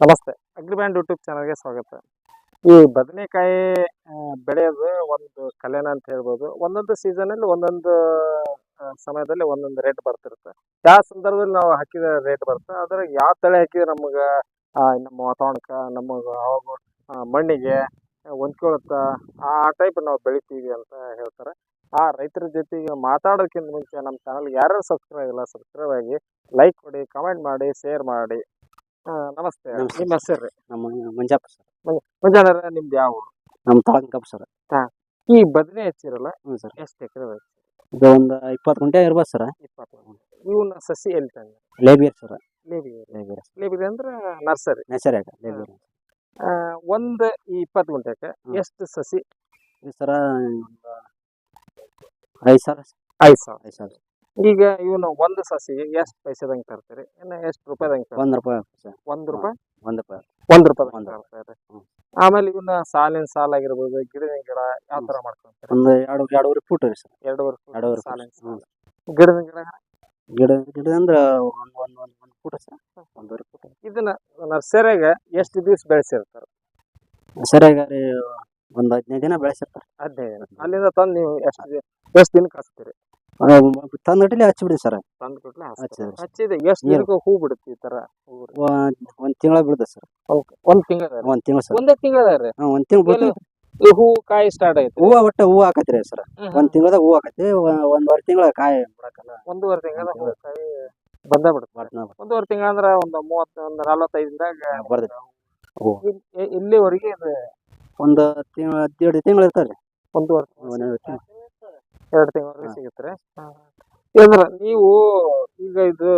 ನಮಸ್ತೆ. ಅಗ್ರಿಬ್ಯಾಂಡ್ ಯೂಟ್ಯೂಬ್ ಚಾನಲ್ಗೆ ಸ್ವಾಗತ. ಈ ಬದನೆಕಾಯಿ ಬೆಳೆಯೋದು ಒಂದು ಕಲೆನ ಅಂತ ಹೇಳ್ಬೋದು. ಒಂದೊಂದು ಸೀಸನಲ್ಲಿ ಒಂದೊಂದು ಸಮಯದಲ್ಲಿ ಒಂದೊಂದು ರೇಟ್ ಬರ್ತಿರುತ್ತೆ. ಯಾವ ಸಂದರ್ಭದಲ್ಲಿ ನಾವು ಹಾಕಿದ ರೇಟ್ ಬರುತ್ತೆ. ಅದ್ರಾಗ ಯಾವ ತಳಿ ಹಾಕಿದ್ರೆ ನಮಗೆ ನಮ್ಮ ವಾತಾವರಣಕ್ಕೆ ನಮಗೆ ಅವಾಗ ಮಣ್ಣಿಗೆ ಹೊಂದ್ಕೊಳುತ್ತ ಆ ಟೈಪ್ ನಾವು ಬೆಳಿತೀವಿ ಅಂತ ಹೇಳ್ತಾರೆ. ಆ ರೈತರ ಜೊತೆಗೆ ಮಾತಾಡೋಕ್ಕಿಂತ ಮುಂಚೆ ನಮ್ಮ ಚಾನಲ್ಗೆ ಯಾರು ಸಬ್ಸ್ಕ್ರೈಬ್ ಇಲ್ಲ ಸಬ್ಸ್ಕ್ರೈಬ್ ಆಗಿ ಲೈಕ್ ಕೊಡಿ ಕಮೆಂಟ್ ಮಾಡಿ ಶೇರ್ ಮಾಡಿ. ಆ, ನಮಸ್ತೆ. ನಮಸ್ತೆ. ನಿಮ್ಮ ಹೆಸರು ನಮ್ಮ ಮಂಜಪ್ಪ ಸರ್. ಮುಂಜಾನೆ ನಿಮ್ದು ಯಾವ ಊರು? ನಮ್ಮ ತಾಲೂಕಪ್ಪ ಸರ್. ಈ ಬದನೆ ಹಚ್ಚಿರಲ್ಲ ಹ್ಞೂ ಸರ್. ಎಷ್ಟು ಎಕರೆ ಇದು ಒಂದು ಇಪ್ಪತ್ತು ಗಂಟೆ ಇರ್ಬೋದು ಸರ್. ಇಪ್ಪತ್ತು ಇವನ್ನ ಸಸಿ ಎಲ್ಲಿ ತಂದೆ? ಲೇಬಿಯರ್ ಸರ್. ಲೇಬಿಯ ಲೇಬಿಯರ್. ಲೇಬಿಯರಿ ಅಂದ್ರೆ ನರ್ಸರಿ. ನೆಸರ್ಯಾಗ ಲೇಬಿಯರ್. ಒಂದು ಈ ಇಪ್ಪತ್ತು ಗುಂಟೆಗೆ ಹ್ಮ್. ಎಷ್ಟು ಸಸಿ? ಈ ಸರ ಒಂದು ಐದು ಸಾವಿರ ಐದು ಸಾವಿರ. ಐದು ಸಾವಿರ. ಈಗ ಇವನು ಒಂದು ಸಸಿಗೆ ಎಷ್ಟು ಪೈಸೆದಂಗೆ ತರ್ತೀರಿ? ಇನ್ನು ಎಷ್ಟು ರೂಪಾಯಿದಂಗೆ ತರ್ತೀರಿ? ಒಂದು ರೂಪಾಯಿ ಸರ್. ಒಂದು ರೂಪಾಯಿ? ಒಂದು ರೂಪಾಯಿ ಒಂದು ರೂಪಾಯಿ ಒಂದು. ತರ್ತಾರೆ ಹ್ಮ್. ಆಮೇಲೆ ಇವನ್ನ ಸಾಲಿನ ಸಾಲ ಆಗಿರ್ಬೋದು ಗಿಡದ ಗಿಡ ಯಾವ ತರ ಮಾಡ್ಕೊಂತಾರೆ? ಒಂದು ಎರಡು ಎರಡೂವರೆ ಫೂಟ್ ರೀ ಸರ್. ಎರಡೂವರೆ foot ಎರಡೂವರೆ ಸಾಲಿನ ಗಿಡದ ಗಿಡ ಗಿಡ ಗಿಡ ಅಂದ್ರೆ ಒಂದು ಒಂದು ಒಂದು ಒಂದು ಫೂಟ್ ಸರ್. ಒಂದೂವರೆ ಫೂಟ್. ಇದನ್ನ ನರ್ಸರಿಯಾಗ ಎಷ್ಟು ದಿವಸ ಬೆಳೆಸಿರ್ತಾರೆ? ಸರಿಯಾಗಿ ಒಂದು ಹದಿನೈದು ದಿನ ಬೆಳೆಸಿರ್ತಾರೆ. ಹದಿನೈದು ದಿನ. ಅಲ್ಲಿಂದ ತಂದು ನೀವು ಎಷ್ಟು ದಿನ ಎಷ್ಟು ದಿನ ಹಚ್ತೀರಿ? ತಂದಟ್ಟಿಲಿ ಹಚ್ಚಿಬಿಡಿ ಸರ್. ತಂದು ಕೊಟ್ಲೆ ಹಚ್ಚಿದ್ರಿ. ಹಚ್ಚಿದೆ. ಎಷ್ಟು. ದಿನಕ್ಕೆ ಹೂ ಬಿಡುತ್ತೆ ಈ ತರ ಒಂದ್ ತಿಂಗಳ ಬಿಡುತ್ತೆ ಸರ್. ಒಂದ್ ತಿಂಗಳ ಒಂದು ತಿಂಗಳ ಸರ್. ಒಂದೇ ತಿಂಗಳ ರೀ? ಹಾಂ ಒಂದು ತಿಂಗಳು ಹೂ ಕಾಯಿ ಸ್ಟಾರ್ಟ್ ಆಯ್ತು ಹೂವ ಒಟ್ಟು ಹೂವು ಹಾಕತ್ರಿ ಸರ್. ಒಂದ್ ತಿಂಗಳದಾಗ ಹೂವು ಹಾಕತಿ ಒಂದ್ವರೆ ತಿಂಗಳ ಕಾಯಿ ಬಿಡಕಲ್ಲ. ಒಂದೂವರೆ ತಿಂಗಳ. ಹೂ ಕಾಯಿ ಬಂದ ಬಿಡುತ್ತೆ ಒಂದೂವರೆ ತಿಂಗಳ ಅಂದ್ರ ಒಂದು ಮೂವತ್ತ ಒಂದು ನಲವತ್ತೈದಿಂದ ಬರ್ತೈತಿ ಹೂ ಇಲ್ಲಿವರೆಗೆ ಒಂದು ತಿಂಗಳ ಎರಡು ತಿಂಗಳು ಇರ್ತಾರ್ರಿ ಒಂದೂವರೆ ಒಂದ್ ಎರಡು ತಿಂಗ್ಳು. ಎರಡು ತಿಂಗಳವರೆಗೆ ಹಾ. ಸಿಗುತ್ತೆ. ಅಂದ್ರ ನೀವು ಈಗ ಇದು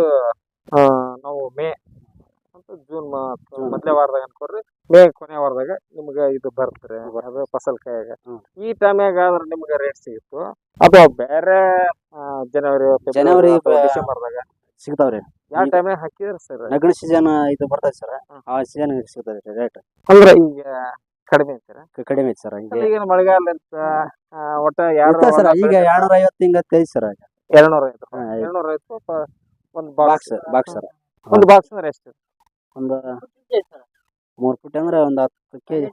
ನಾವು ಮೇ ಅಂತ ಜೂನ್ ಮೊದ್ಲೇ ವಾರದಾಗ ಅನ್ಕೋರಿ ಮೇ ಕೊನೆ ವಾರದಾಗ ನಿಮ್ಗೆ ಇದು ಬರ್ತಾರೆ ಅದು ಫಸಲ್ ಕಾಯಾಗ. ಈ ಟೈಮ್ಯಾಗ ಆದ್ರೆ ನಿಮ್ಗೆ ರೇಟ್ ಸಿಗುತ್ತೋ? ಅಥವಾ ಬೇರೆ ಜನವರಿ ಜನವರಿ, ಡಿಸೆಂಬರ್ದಾಗ ಸಿಗ್ತಾವ್ರಿ. ಯಾವ ಟೈಮ್ ಹಾಕಿದ್ರೆ ಸರ್? ನೆಗಡಿ ಸೀಸನ್ ಇದು ಬರ್ತದೆ ಸರ್. ಆ ಸೀಸನ್ ಸಿಗ್ತದೆ ರೇಟ್ ಅಂದ್ರೆ ಈಗ ಕಡಿಮೆ ಐತೆ ಕಡಿಮೆ ಐತಿ ಸರ್ ಈಗ ಮಳೆಗಾಲ ಅಂತ ಒಟ್ಟ ಎರಡು ಇರ್ತದೆ ಸರ್ ಈಗ ಎರಡ್ನೂರ ಐವತ್ತು ಹಿಂಗ ಐತಿ ಸರ್ ಎರಡ್ನೂರ ಐವತ್ತು. ಎರಡ್ನೂರ ಐವತ್ತು ಒಂದು ಬಾಕ್ಸ್ ಬಾಕ್ಸ್ ಸರ್. ಒಂದು ಬಾಕ್ಸ್ ಅಂದ್ರೆ ಎಷ್ಟು? ಒಂದು ಮೂರ್ ಫುಟ್ ಅಂದ್ರೆ ಒಂದು ಹತ್ತು ಕೆ ಜಿ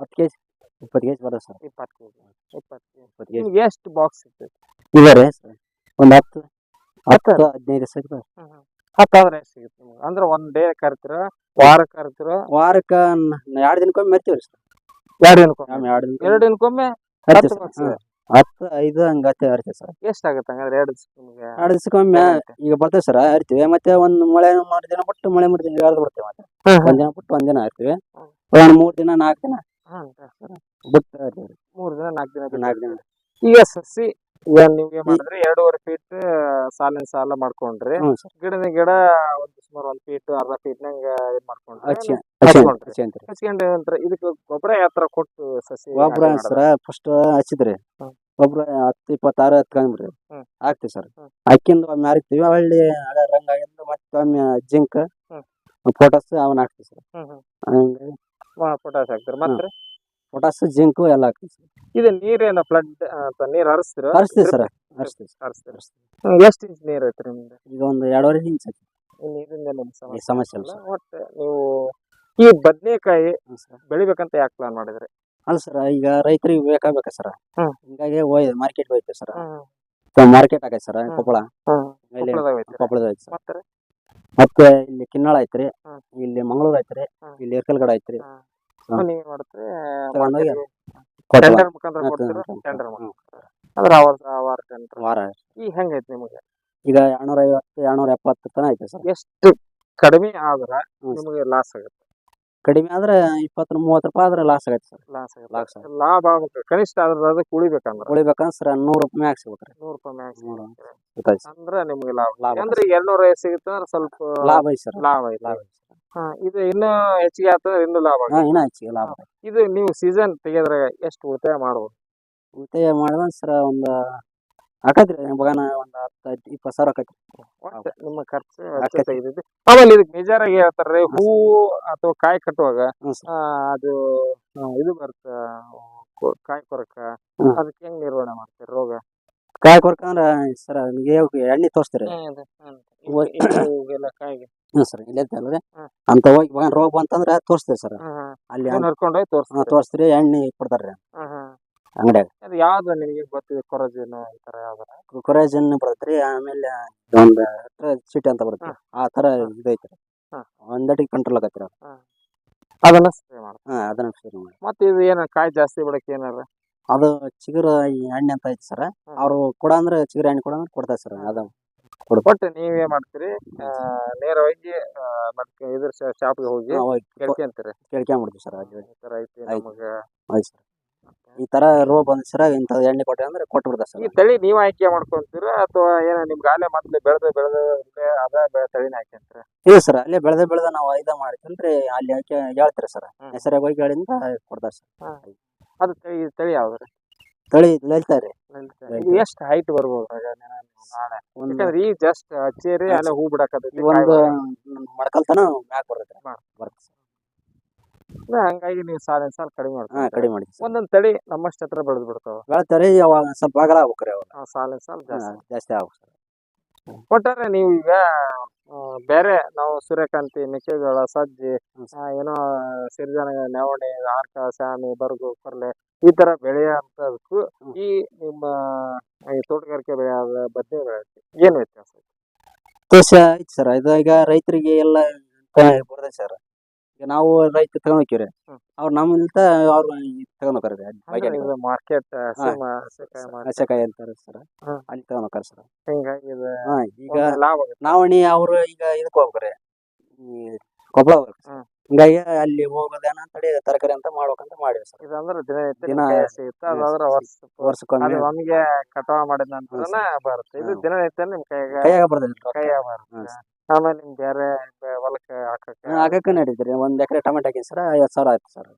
ಹತ್ತು ಕೆ ಜಿ ಇಪ್ಪತ್ತು ಕೆ ಜಿ ಬರ್ತದೆ ಸರ್. ಇಪ್ಪತ್ತು ಕೆಜಿ ಇಪ್ಪತ್ತು ಕೆಜಿ. ಇಪ್ಪತ್ತು ಕೆ ಜಿ ಎಷ್ಟು ಬಾಕ್ಸ್ ಸಿಗ್ತೈತಿ ಇದೆ ರೀ ಸರ್. ಒಂದು ಹತ್ತು ಹತ್ತು? ಹದಿನೈದು ಸಿಗ್ತದೆ ಹತ್ತು ಆದ್ರೆ ಎಷ್ಟು ಸಿಗುತ್ತೆ ನಿಮ್ಗೆ? ಅಂದ್ರೆ ಒಂದು ಡೇ ಕರಿತೀರ? ವಾರ ಕರಿತೀರ? ವಾರಕ್ಕೆ ಎರಡು ದಿನಕ್ಕೊಮ್ಮೆ ಮೆರ್ತೀವ್ರಿ ಸರ್. ಎರಡು ದಿನಕ್ಕೊಮ್ಮೆ? ಎರಡು ದಿನ ಎರಡು ದಿನಕ್ಕೊಮ್ಮೆ ಹತ್ತು ಹ್ಮ್. ಹತ್ತು ಐದು ಹಂಗ ಹರ್ತೀವಿ ಸರ್. ಎಷ್ಟಾಗುತ್ತೆ ಹಂಗಾದ್ರೆ ಎರಡು ನಿಮ್ಗೆ ಎರಡು ದಿವಸಕ್ಕೊಮ್ಮೆ ಈಗ ಬರ್ತೇವೆ ಸರ್ ಹರಿತೀವಿ. ಮತ್ತೆ ಒಂದ್ ಮಳೆ ಮೂರ್ ದಿನ ಬಿಟ್ಟು ಮಳೆ ಮೂರು ದಿನ ಎರಡು ಬರ್ತೇವೆ ಮತ್ತೆ. ಒಂದ್ ದಿನ ಬಿಟ್ಟು ಒಂದ್ ದಿನ ಹರಿತೀವಿ. ಒಂದ್ ಮೂರ್ ದಿನ ನಾಲ್ಕು ದಿನ. ಬಿಟ್ಟು ಹರ್ತೀವಿ. ಮೂರು ದಿನ ನಾಲ್ಕು ದಿನ ಬಿಟ್ಟು. ನಾಲ್ಕು ದಿನ. ಈಗ ಸಸಿ ಈಗ ನೀವ್ ಏನ್ ಮಾಡಿದ್ರಿ? ಎರಡೂವರೆ ಫೀಟ್ ಸಾಲಿನ ಸಾಲ ಮಾಡ್ಕೊಂಡ್ರಿ. ಹ್ಞೂ ಸರ್. ಗಿಡದ ಗಿಡ ಸುಮಾರು ಒಂದ್ ಫೀಟ್ ಅರ್ಧ ಫೀಟ್ ನಂಗ ಇದ್ ಮಾಡ್ಕೊಂಡ್ರಿ ಹಚ್ಚಿ ಹಚ್ಕೊಂಡ್ರಿ. ಅಂತೀರಿ ನಂತರ ಇದಕ್ಕೆ ಗೊಬ್ಬರ ಯಾವ ತರ ಕೊಟ್ಟು ಸಸಿ ಗೊಬ್ಬರ ಸರ್ ಫಸ್ಟ್ ಹಚ್ಚಿದ್ರಿ. ಗೊಬ್ಬರ ಹತ್ತು ಇಪ್ಪತ್ತಾರು ಹತ್ಕೊಂಡ್ಬಿಡ್ರಿ. ಹಾಕ್ತಿವಿ ಸರ್. ಹಾಕಿಂದ ಒಮ್ಮೆ ಹಾಕ್ತಿವಿ ಒಳ್ಳೆ ಹಳೆ ರಂಗ ಆಗಿಂದ ಮತ್ತೆ ಒಮ್ಮೆ ಜಿಂಕ್ ಫೋಟೋಸ್ ಪೊಟಾಸ್ ಅವನ್ನ ಹಾಕ್ತಿವಿ ಸರ್. ಹಂಗಾಗಿ ಪೊಟಾಸ್ ಹಾಕ್ತಾರೆ. ಮತ್ತೆ ಪೊಟಾಸ್ ಜಿಂಕ್ ಎಲ್ಲ ಹಾಕ್ತಿವಿ ಸರ್. ಇದು ನೀರೇನ ಫ್ಲಡ್ ನೀರ್ ಹರಿಸ್ತೀರ? ಹರಿಸ್ತೀವಿ ಸರ್ ಹರಿಸ್ತೀವಿ ಹರಿಸ್ತೀವಿ. ಎಷ್ಟು ಇಂಚ್ ನೀರ್ ಐತ್ರಿ ನಿಮ್ದು? ಈಗ ಒಂದು ಎರಡೂವರೆ ಇಂಚ್ ಐತಿ ನೀರಿಂದ ನಿಮ್ ಈ ಸಮಸ್ಯೆ ಇಲ್ಲ ಸರ್. ಒಟ್ಟು ನೀವು ಈ ಬದನೆಕಾಯಿ ಹ್ಮ್ ಸರ್. ಬೆಳಿಬೇಕಂತ ಯಾಕೆ ಪ್ಲಾನ್ ಮಾಡಿದ್ರಿ? ಅಲ್ಲ ಸರ್ ಈಗ ರೈತರಿಗೆ ಬೇಕಾ ಸರ್. ಹ್ಮ್. ಹಿಂಗಾಗಿ ಹೋಯ್ ಮಾರ್ಕೆಟ್ ಹೋಯ್ತು ಸರ್. ಮಾರ್ಕೆಟ್ ಆಗೈತೆ ಸರ್ ಹ್ಮ್. ಕೊಪ್ಪಳ. ಇಲ್ಲಿ ಕೊಪ್ಪಳದಾಗ ಐತ್ರಿ. ಕೊಪ್ಪಳದ ಐತಿ ಸರ್. ಮತ್ತೆ ಮತ್ತೆ ಇಲ್ಲಿ ಕಿನ್ನಾಳ ಐತ್ರಿ ಹ್ಮ್. ಇಲ್ಲಿ ಮಂಗಳೂರು ಐತ್ರಿ ಹ್ಮ್. ಇಲ್ಲಿ ಎರ್ಕಲ್ಗಡ ಐತ್ರಿ ಹ್ಮ್. ನೀವ್ ಮಾಡ್ತೀರಿ? ತಗೊಂಡೋಗಿ ಟೆಂಡರ್ ಕೊಪ್ಪಳ. ಮುಖಾಂತರ ಹ್ಮ್, ಕೊಡ್ತೀರ? ಹ್ಮ್, ಟೆಂಡರ್ ಹ್ಮ್. ಅಂದ್ರೆ ಅವರ್ ಅವರ್ ಟೆಂಡರ್ ವಾರ. ಈ ಹೆಂಗೈತಿ ನಿಮಗೆ? ಈಗ ಎರಡ್ನೂರ ಐವತ್ತು ಎರಡ್ನೂರ ಎಪ್ಪತ್ತು ತನ ಐತೆ ಸರ್. ಎಷ್ಟು ಕಡಿಮೆ ಆದ್ರ ನಿಮಗೆ ಲಾಸ್ ಆಗುತ್ತೆ? ಕಡಿಮೆ ಆದ್ರೆ ಇಪ್ಪತ್ತು ಮೂವತ್ತು ರೂಪಾಯಿ ಆದ್ರೆ ಲಾಸ್ ಆಗೈತೆ ಸರ್. ಲಾಸ್ ಲಾಸ್ ಆಗುತ್ತೆ. ಲಾಭ ಆಗ್ಬೇಕು ಕನಿಷ್ಠ ಆದ್ರೆ ಅದಕ್ಕೆ ಉಳಿಬೇಕಂದ್ರೆ ಉಳಿಬೇಕಂದ್ರೆ ಸರ್ ನೂರು ರೂಪಾಯಿ ಮ್ಯಾಕ್ ಸಿಗುತ್ತೆ ನೂರು ರೂಪಾಯಿ ಮ್ಯಾಕ್ಸ್ ನೂರು. ಅಂದ್ರೆ ನಿಮಗೆ ಲಾಭ. ಲಾಭ. ಅಂದ್ರೆ ಎರಡ್ನೂರ ಐವತ್ತು ಸಿಗುತ್ತೆ ಅಂದ್ರೆ ಸ್ವಲ್ಪ ಲಾಭ ಐತಿ ಸರ್. ಲಾಭ ಐತೆ. ಲಾಭ ಐತೆ ಸರ್. ಹಾ, ಇದು ಇನ್ನೂ ಹೆಚ್ಚಿಗೆ ಆಗ್ತದೆ ಇನ್ನೂ ಲಾಭ ಆಗುತ್ತೆ. ಹಾಂ ಇನ್ನೂ ಹೆಚ್ಚಿಗೆ ಲಾಭ ಇದು ನೀವು ಸೀಸನ್ ತೆಗೆದ್ರೆ ಎಷ್ಟು ಉಳಿತಾಯ ಮಾಡ್ಬೋದು? ಉಳಿತಾಯ ಮಾಡಿದ್ರೆ ಸರ್ ಒಂದು ಹಾಕತ್ರಿ ಮಗನ ಒಂದ್ ಹತ್ತ ಇಪ್ಪತ್ತು ಸಾವಿರ ಆಕೈತಿ ಒಟ್ಟು ನಿಮ್ಮ ಖರ್ಚು ತೆಗೆದಿದ್ದು ಆಮೇಲೆ ಇದಕ್ಕೆ ಮೇಜರ್ ಆಗಿ ಹೇಳ್ತಾರೆ ಹೂ ಅಥವಾ ಕಾಯಿ ಕಟ್ಟುವಾಗ ಆ, ಅದು ಆ, ಇದು ಬರುತ್ತೆ ಕೊ- ಕಾಯಿ ಕೊರಕ ಹ್ಮ್. ಅದಕ್ಕೆ ಹೆಂಗ್ ನಿರ್ವಹಣೆ ಮಾಡ್ತೀರಿ ರೋಗ? ಕಾಯಿ ಕೊಡ್ಕಂದ್ರೆ ಸರ್ ನಿಮಗೆ ಎಣ್ಣೆ ತೋರಿಸ್ತೀರಿ. ಇವು- ಇವುಗೆಲ್ಲ ಕಾಯಿಗೆ. ಹ್ಞೂ ಸರ್ ಇಲ್ಲೇ ಅಲ್ರಿ ಹ್ಮ್. ಅಂತ ಹೋಗಿ ಮಗ ರೋಗ ಬಂತಂದ್ರ ತೋರಿಸ್ತೀರಿ ಸರ್. ಅಲ್ಲಿ ಅದನ್ನ ಹರ್ಕೊಂಡು ಹೋಗಿ ತೋರಿಸ್ತಾರೆ. ತೋರಿಸ್ತೀರಿ ಎಣ್ಣೆ ಕೊಡ್ತಾರ್ರಿ. ಅಂಗಡಿಯಾಗ ಅದು ಯಾವ್ದು ನಿಮಗೆ ಗೊತ್ತಿದೆ ಕೊರಜಿನ ಈ ತರ ಯಾವ್ದಾರ ಕೊರೇಜನ್ ಬರ್ತೈತ್ರಿ ಆಮೇಲೆ ಒಂದು ಚೀಟಿ ಅಂತ ಬರುತ್ತೆ ಆ ತರ ಇದೈತ್ರಿ. ಹ್ಮ್. ಒಂದಟಿಗೆ ಕಂಟ್ರೋಲ್ ಆಗತ್ರಿ ಅದು. ಅದನ್ನ ಸ್ಪ್ರೇ ಹಾ ಅದನ್ನ ಸರಿ ಮಾಡಿ ಮತ್ತೆ ಇದು ಏನ ಕಾಯಿ ಜಾಸ್ತಿ ಬಿಡಕ್ಕೆ ಏನಾರ? ಅದು ಚಿಗುರ ಈ ಅಂತ ಐತಿ ಸರ್. ಅವ್ರು ಕೊಡ ಅಂದ್ರೆ ಚಿಗುರ ಎಣ್ಣೆ ಕೊಡ ಅಂದ್ರೆ ಕೊಡ್ತಾರೆ ಸರ್. ಅದು ಒಟ್ಟು ನೀವೇ ಮಾಡ್ತೀರಿ. ಆ, ನೇರವಾಗಿ ಆ, ಮತ್ತೆ ಇದ್ರ ಶಾಪ್ಗೆ ಹೋಗಿ ಕೇಳ್ಕೊಂತೀರಿ. ಕೇಳ್ಕೊಂಬಿಡ್ತೀವಿ ಸರ್. ಈ ತರ ಐತಿ ಆಯ್ತು. ನಮಗ. ಆಯ್ತು ಸರ್. ಈ ತರ ರೋಗ ಬಂದ ಸರ ಇಂತ ಎಣ್ಣೆ ಕೊಟ್ಟೆ ಅಂದ್ರೆ ಕೊಟ್ಟು ಬಿಡ್ತಾರೆ ಈ ಸರ್ ತಳಿ ನೀವ್ ಆಯ್ಕೆ ಮಾಡ್ಕೊಂತೀರಾ ಅಥವಾ ಏನ ನಿಮ್ಗೆ ಆಲೆ ಮೊದ್ಲು ಬೆಳೆದು ಬೆಳೆದು ಅದ ಬೆ- ತಳಿನ ಹಾಕ್ಯಂತೀರ? ಇಲ್ಲ ಸರ್ ಅಲ್ಲೇ ಬೆಳೆದ ಬೆಳೆದ ನಾವು ಇದ ಮಾಡ್ತೀನಿ ಅಲ್ಲಿ ಹಾಕಿ ಹೇಳ್ತೀರಿ ಸರ್ ಹ್ಮ್. ಹೆಸರಾಗ ಹೋಗಿ ಹೇಳಿಂದ ಕೊಡ್ತಾರೆ ಸರ್. ಅದು ತಳಿ ತಳಿ ಯಾವ್ದು ತಳಿ ಹೇಳ್ತಾರೆ ಇದು ಎಷ್ಟು ಹೈಟ್ ಬರ್ಬೋದು ನಾನು ನಾಳೆ? ಒಂದು ಯಾಕಂದ್ರೆ ಈಗ ಜಸ್ಟ್ ಹಚ್ಚೇರಿ ಅಲ್ಲೇ ಹೂ ಬಿಡಕತ್ತೈತಿ ಈ ಒಂದು ಮಡಕಲ್ತನ ಮ್ಯಾಕ್ ಬರ್ತೈತೆ ಹಾ. ಬರುತ್ತೆ ಹಂಗಾಗಿ ನೀವು ಸಾಲ ಸಾಲ ಕಡಿಮೆ ಹಾ ಮಾಡ್ತೀವಿ ಕಡಿಮೆ ಮಾಡಿ ಸರ್. ಒಂದೊಂದ್ ತಳಿ ನಮ್ಮಷ್ಟ ಹತ್ರ ಬೆಳೆದು ಬಿಡ್ತಾವ. ತಳಿ ಅವಾಗ ಸ್ವಲ್ಪ ಆಗಲ ಆಗ್ಬೇಕ್ರಿ ಅವಾಗ. ಸಾಲ ಸಾಲ ಹಾ, ಜಾಸ್ತಿ. ಜಾಸ್ತಿ ಆಗ್ಬೇಕು ಸರ್. ಒಟ್ಟಾರೆ ನೀವು ಈಗ ಆ, ಬೇರೆ ನಾವು ಸೂರ್ಯಕಾಂತಿ ಮೆಕ್ಕೆಜೋಳ ಸಜ್ಜಿ. ಆ, ಏನೋ ಸಿರಿಜನ ನವಣೆ ಆರ್ಕ ಸಾಮಿ ಬರಗು ಕೊರ್ಲೆ ಈ ತರ ಬೆಳೆಯಂತದಕ್ಕೂ ಈ ನಿಮ್ಮ ಈ ತೋಟಗಾರಿಕೆ ಬೆಳೆಯ ಬದ್ನೆ ಬೆಳೆಯಕ್ಕೆ ಏನ್ ವ್ಯತ್ಯಾಸ? ಐತಿ? ಸರ್. ಇದು ಈಗ ರೈತರಿಗೆ ಎಲ್ಲ ಬರ್ತೈತೆ ಸರ್. ಈಗ ನಾವು ರೈತ ತಗೊಂಡ್ ಹ್ಮ್. ಅವ್ರು ನಮ್ಮಿಂದ ಅವ್ರು ತಗೊಂಡ್ ಹೋಗ್ತಾರೆ ಮಾರ್ಕೆಟ್ ಹಸೆಕಾಯಿ ಅಂತಾರೆ ಸರ್ ಹ್ಮ್. ಅಲ್ಲಿ ತಗೊಂಡ್ ಹೋಗ್ತಾರೆ ಸರ್ ಹಿಂಗಾಗಿ ಇದು ಹಾ ಈಗ ಒಂದು ಲಾಭ ಆಗುತ್ತೆ. ನಾವಣಿ ಅವ್ರು ಈಗ ಇದಕ್ಕೆ ಹೋಗ್ಬೇಕ್ರಿ ಈ ಕೊಪ್ಪಳ ಹೋಗ್ಬೇಕು. ಹಿಂಗಾಗಿ ಅಲ್ಲಿ ಹೋಗೋದೇನ ತಡಿ ತರಕಾರಿ ಅಂತ ಮಾಡ್ಬೇಕಂತ ಮಾಡಿವಿ ಸರ್. ಇದು ಅಂದ್ರೆ ದಿನನಿತ್ಯ ದಿನ ನಿಮ್ಗೆ ಸಿಗುತ್ತೆ ಅದಾದ್ರೆ ವರ್ಷ ವರ್ಷಕ್ಕೊಮ್ಮೆ ಅದು ಒಮ್ಮೆಗೆ ಕಟಾವ ಮಾಡಿದ ನಂತರನ ಬರುತ್ತೆ. ಇದು ಹ್ಮ್. ದಿನನಿತ್ಯ ನಿಮ್ ಕೈಯಾಗ ಕೈಯಾಗ ಬರ್ತೈತಿ ಕೈಯಾಗ ಹ್ಮ್. ಬರುತ್ತೆ ಆಮೇಲೆ ನಿಮ್ ಬೇರೆ ಬೆ- ಹೊಲಕ್ಕೆ ಹಾಕಕ್ಕೆ ಹಾಕಕ್ಕೆ ನಡೀತ್ರಿ ಒಂದ್ ಎಕರೆ ಟೊಮೆಟೊ ಹಾಕಿ ಸರ್ ಐವತ್ ಸಾವಿರ ಆಯ್ತು ಸರ್.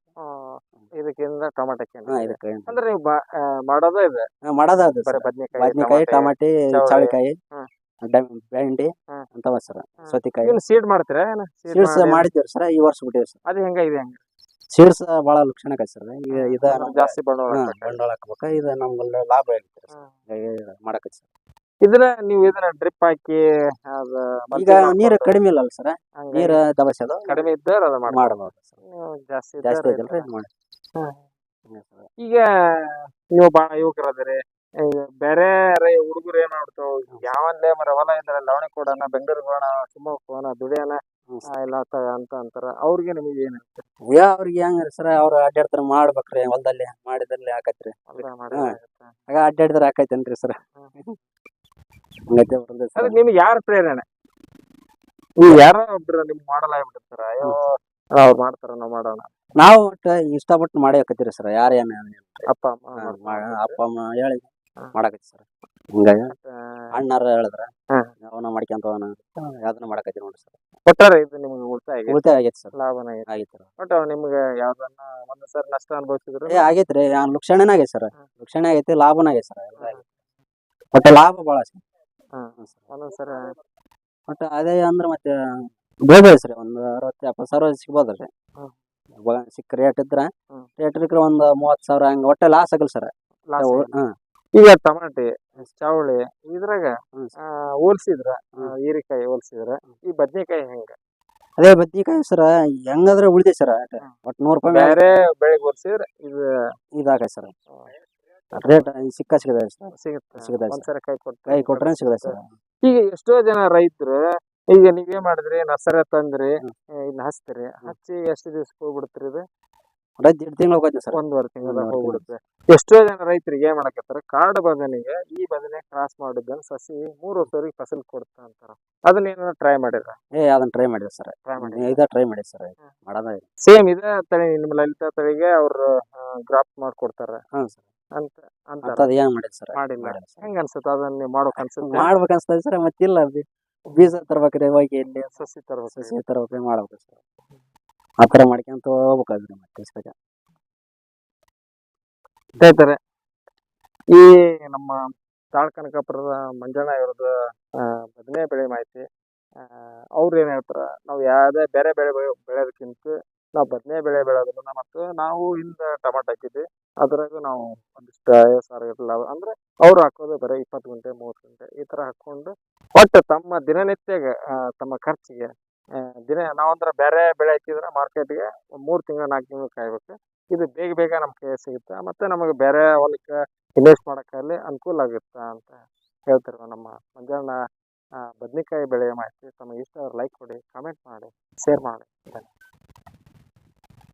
ಇದಕ್ಕಿಂತ ಇದಕ್ಕಿಂದ ಟೊಮೆಟೊ ಹಾ ಇದಕ್ಕೆ ಅಂದ್ರೆ ನೀವು ಬ- ಆ, ಮಾಡೋದೇ ಇದೆ? ಬರೀ ಸರ್. ಬದ್ನೆಕಾಯಿ ಬದ್ನೆಕಾಯಿ ಟಮಾಟಿ ಚೌಳಿ. ಚೌಳಿಕಾಯಿ ಹ್ಮ್. ಬೆಂಡಿ ಅಂತ ಅಂತವ ಸರ್ ಸೌತಿಕಾಯಿ. ಇವ್ನು ಸೀಡ್ ಮಾಡ್ತೀರಾ ಏನು? ಸೀಡ್ಸ್ ಮಾಡಿದ್ದೀವಿ ಸರ್ ಈ ವರ್ಷ ಬಿಟ್ಟಿವಿ ಸರ್. ಅದು ಹೆಂಗ ಇದೆ ಹೆಂಗ? ಸೀಡ್ಸ್ ಬಹಳ ಲಕ್ಷಣ ಕೈ ಸರ್. ಇದ ಜಾಸ್ತಿ ಬಂಡವಾಳ ಹಾ, ಹಾಕ್ಬೇಕು. ಬಂಡವಾಳ ಹಾಕ್ಬೇಕ. ಇದು ನಮ್ಗೆ ಲಾಭ ಆಗುತ್ತೆ. ಮಾಡಕೈತಿ ಸರ್. ಇದನ್ನ ನೀವು ಇದನ್ನ ಡ್ರಿಪ್ ಹಾಕಿ ಅದ ಈಗ ನೀರು ಕಡಿಮೆ ಇಲ್ಲ ಸರ್. ನೀರು ದಬಸೋದು ಕಡಿಮೆ ಇದ್ದರೆ ಅದು ಮಾಡಿ ಮಾಡಬಹುದು ಸರ್. ಜಾಸ್ತಿ ಜಾಸ್ತಿ ಇದ್ದರೆ ಐತಲ್ರಿ ಮಾಡಿ. ಹ್ಮ್. ಈಗ ನೀವು ಬಾಳ ಯುವಕರದಿರಿ ಬೇರೆ ರೈ ಹುಡುಗರು ಏನ್ ಮಾಡ್ತಾವ ಯಾವಂದೇ ಮರ ಹೊಲ ಇದ್ರೆ ಲವಣಿ ಕೊಡೋಣ ಬೆಂಗಳೂರಿಗೆ ಹೋಗೋಣ ಶಿವಮೊಗ್ಗ ಹೋಗೋಣ ದುಡಿಯೋಣ ಇಲ್ಲ ಅಂತ ಅಂತಾರ. ಅವ್ರಿಗೆ ನಿಮಗೆ ಏನ್ ಯಾ ಅವ್ರಿಗೆ ಹೆಂಗ ಸರ್ ಅವ್ರು ಅಡ್ಡಾಡ್ತಾರ ಮಾಡ್ಬೇಕ್ರಿ ಹೊಲದಲ್ಲಿ ಮಾಡಿದ್ರಲ್ಲಿ ಹಾಕತ್ರಿ. ಆಗ ಅಡ್ಡಾಡಿದ್ರೆ ಹಾಕೈತೇನ್ರಿ ಸರ್. ಹಂಗೈತೆ ನಿಮ್ಗೆ ಯಾರ ಪ್ರೇರಣೆ? ನೀವು ಯಾರೋ ಒಬ್ರು ನಿಮ್ಗೆ ಮಾಡಲ್ಲ ಆಗ್ಬಿಟ್ಟಿರ್ತಾರ ಅಯ್ಯೋ ಅವ್ರು ಮಾಡ್ತಾರ ನಾವು ಮಾಡೋಣ. ನಾವು ಇಷ್ಟಪಟ್ಟು ಮಾಡಿ ಹಾಕತ್ತೀರಿ ಸರ್. ಯಾರು ಏನ್ ಅಪ್ಪ ಅಮ್ಮ ಅಪ್ಪ ಅಮ್ಮ ಹೇಳಿ. ಮಾಡಕತ್ತಿ ಸರ್. ಹಿಂಗಾಗಿ ಅಣ್ಣಾರ ಹೇಳಿದ್ರ ಹಾ. ಅವನ ಮಾಡ್ಕೊಂತ ಹೋಗೋಣ ಯಾವ್ದನ್ನ ಮಾಡಕತ್ತಿ ನೋಡಿ ಸರ್. ಕೊಟ್ಟಾರ ಇದು ನಿಮ್ಗೆ ಉಳಿತಾಯ ಆಗೈತೆ. ಉಳಿತಾಯ ಆಗೈತಿ ಸರ್. ಲಾಭನ ಆಗೈತೆ. ಆಗೈತಿ ಸರ್. ಒಟ್ಟು ನಿಮ್ಗೆ ಯಾವ್ದನ್ನ ಒಂದ್ ಸರ್ ನಷ್ಟ ಅನುಭವಿಸಿದ್ರು ಏ ಆಗೈತ್ರಿ ಲುಕ್ಷಣನ ಆಗೈತಿ ಸರ್. ಹ್ಮ್. ಲುಕ್ಷಣ ಆಗೈತಿ ಲಾಭನ ಆಗೈತಿ ಸರ್. ಎಲ್ಲ ಆಗೈತಿ. ಒಟ್ಟ ಲಾಭ ಭಾಳ ಸರ್. ಹ್ಮ್. ಒಂದೊಂದ್ ಸರ್ ಒಟ್ಟ ಅದೇ ಅಂದ್ರೆ ಮತ್ತೆ ಬೇಗ ಸರ್. ಒಂದು ಅರವತ್ತು ಎಪ್ಪತ್ತು ಸಾವಿರ ಸಿಗ್ಬೋದ್ರಿ. ಹ್ಮ್. ಸಿಕ್ಕ ರೇಟ್ ಇದ್ರ ಹ್ಮ್. ರೇಟ್ ಇದ್ರೆ ಒಂದು ಮೂವತ್ತು ಸಾವಿರ ಹಂಗ ಒಟ್ಟ ಲಾಸ್ ಆಗಲ್ಲ ಸರ್. ಲಾಸ್ ಆಗೈತೆ. ಈಗ ಟಮಾಟಿ ಚಾವಳಿ ಇದ್ರಾಗ ಹೋಲ್ಸಿದ್ರ ಹೀರೆಕಾಯಿ ಹೋಲ್ಸಿದ್ರ ಈ ಬದ್ನೆಕಾಯಿ ಹೆಂಗ? ಅದೇ ಬದ್ನಿಕಾಯಿ ಸರ ಹೆಂಗಾದ್ರೆ ಉಳಿದೆ ಸರ ಒಟ್ ಒಟ್ಟು ನೂರು ರೂಪಾಯಿ ಬೇರೆ ಬೆಳಿಗ್ಗೆ ಹೋಲ್ಸಿದ್ರ ಇದು ಸರ್. ರೇಟ್ ಸಿಕ್ಕ ಸಿಗದ ಸರ್. ಸಿಗುತ್ತೆ? sir. ಒಂದ್ಸರಿ ಕೈ ಕೊಟ್ಟು ಕೈ ಕೊಟ್ರೆ ಸಿಗದೆ ಸರ್. ಈಗ ಎಷ್ಟೋ ಜನ ರೈತರು ಈಗ ನೀವೇ ಮಾಡಿದ್ರಿ ನರ್ಸರಿ ತಂದ್ರಿ. ಇದನ್ನ ಹಚ್ತೀರಿ ಹಚ್ಚಿ ಎಷ್ಟು ದಿವ್ಸಕ್ಕೆ ಹೋಗ್ಬಿಡ್ತೀರಿ ಇದು? ರೈತ ಎರಡು ತಿಂಗಳು ಹೋಗೈತೆ ಸರ್. ಒಂದೂವರೆ ತಿಂಗಳ ಹೋಗ್ಬಿಡುತ್ತೆ. ಎಷ್ಟೋ ಜನ ರೈತರಿಗೆ ಏನ್ ಮಾಡಕತ್ತಾರ ಕಾಡು ಬದನೆಗೆ ಈ ಬದನೆ ಕ್ರಾಸ್ ಮಾಡಿದ್ದನ್ನ ಸಸಿ ಮೂರು ವರ್ಷವರೆಗೆ ಫಸಲ್ ಕೊಡ್ತಾ ಅಂತಾರ. ಅದನ್ನ ಏನಾರ ಟ್ರೈ ಮಾಡಿದ್ರ? ಏ ಅದನ್ನ ಟ್ರೈ ಮಾಡಿದೆ ಸರ್. ಟ್ರೈ ಮಾಡಿ ಇದ ಟ್ರೈ ಮಾಡಿ ಸರ್. ಮಾಡೋದ ಸೇಮ್ ಇದೆ ತಳಿ ನಿಮ್ಮ ಲಲಿತಾ ತಳಿಗೆ ಅವ್ರು ಗ್ರಾಫ್ಟ್ ಮಾಡ್ಕೊಡ್ತಾರ. ಹ್ಞೂ ಸರ್. ಅಂತ ಅಂತ ಅದು ಏನ್ ಮಾಡಿದ್ ಸರ್? ಮಾಡಿಲ್ಲ. ಹೆಂಗ ಅನ್ಸುತ್ತ ಅದನ್ನ ನೀವು ಮಾಡೋಕ್ ಅನ್ಸುತ್ತೆ? ಮಾಡ್ಬೇಕು ಅನ್ಸ್ತದೆ ಸರ್ ಮತ್ತಿಲ್ಲ. ಬೀಜ ತರ್ಬೇಕ್ರಿ ಹೋಗಿ ಇಲ್ಲಿ ಸಸಿ ತರ್ಬೇಕು ಸಸಿ ತರ್ಬೇಕು ಮಾಡ್ಬೇಕು ಸರ್. ಆ ಥರ ಮಾಡ್ಕೊಂತ ಹೋಗ್ಬೇಕಾದ್ರೆ ಮತ್ತೆ ಸರ್. ಈ ನಮ್ಮ ತಾಳ್ಕನಕಾಪುರದ ಮಂಜಣ್ಣ ಇವ್ರದ್ದು ಬದನೆ ಬೆಳೆ ಮಾಹಿತಿ ಅವ್ರು ಏನ್ ಹೇಳ್ತಾರೆ, ನಾವು ಯಾವುದೇ ಬೇರೆ ಬೆಳೆ ಬೆಳೆ- ಬೆಳೆಯೋದಕ್ಕಿಂತ ನಾವು ಬದನೆ ಬೆಳೆ ಬೆಳೆಯೋದ್ರಿಂದ ಮತ್ತು ನಾವು ಹಿಂದೆ ಟಮಾಟ ಹಾಕಿದ್ವಿ, ಅದ್ರಾಗ ನಾವು ಒಂದಿಷ್ಟು ಐವತ್ತು ಸಾವಿರ ಇರಲ್ಲ, ಅಂದ್ರೆ ಅವ್ರು ಹಾಕೋದು ಬರೀ ಇಪ್ಪತ್ತು ಗಂಟೆ, ಮೂವತ್ತು ಗಂಟೆ ಈ ತರ ಹಾಕೊಂಡು ಒಟ್ಟು ತಮ್ಮ ದಿನನಿತ್ಯ ತಮ್ಮ ಖರ್ಚಿಗೆ ದಿನ ನಾವಂದ್ರ ಬೇರೆ ಬೆಳೆ ಹಾಕಿದ್ರೆ ಮಾರ್ಕೆಟ್ಗೆ ಮೂರು ತಿಂಗಳು, ನಾಲ್ಕು ತಿಂಗಳು ಕಾಯ್ಬೇಕು. ಇದು ಬೇಗ ಬೇಗ ನಮ್ಮ ಕೈ ಸಿಗುತ್ತೆ. ಮತ್ತೆ ನಮಗೆ ಬೇರೆ ಹೊಲಕ್ಕೆ ಇನ್ವೆಸ್ಟ್ ಮಾಡೋಕ್ಕಾಗಲಿ ಅನುಕೂಲ ಆಗುತ್ತೆ ಅಂತ ಹೇಳ್ತಾರೆ ನಮ್ಮ ಮಂಜಣ್ಣ. ಬದ್ನಿಕಾಯಿ ಬೆಳೆಯ ಮಾಹಿತಿ. ತಮಗೆ ಇಷ್ಟ ಲೈಕ್ ಕೊಡಿ ಕಾಮೆಂಟ್ ಮಾಡಿ ಶೇರ್ ಮಾಡಿ.